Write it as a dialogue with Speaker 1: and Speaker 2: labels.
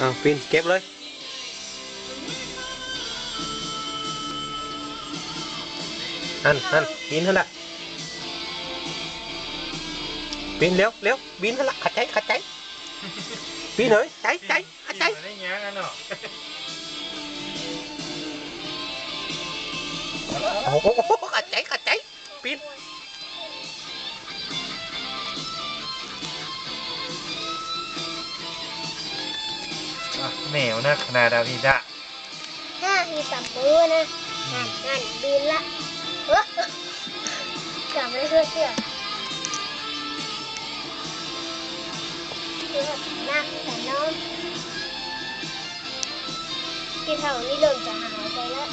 Speaker 1: เอาปีนเก็บเลยนั่นนั่นปีนเท่านั้นปีนเร็วเร็วปีนเท่านั้นขัดใจขัดใจปีนเฮ้ยใจใจขัดใจ
Speaker 2: ได้ยังกันเนาะ
Speaker 1: โอ้โหขัดใจขัดใจปีน
Speaker 2: แมวนะขนาดาวิดะ
Speaker 3: ห้ามีสับปูนะนั่นนั่นบินละเอ้อกลับไม่เชื่อเชื่อคือนักแต่น้องที่เท่านี้เริ่มจะหายไปแล้ว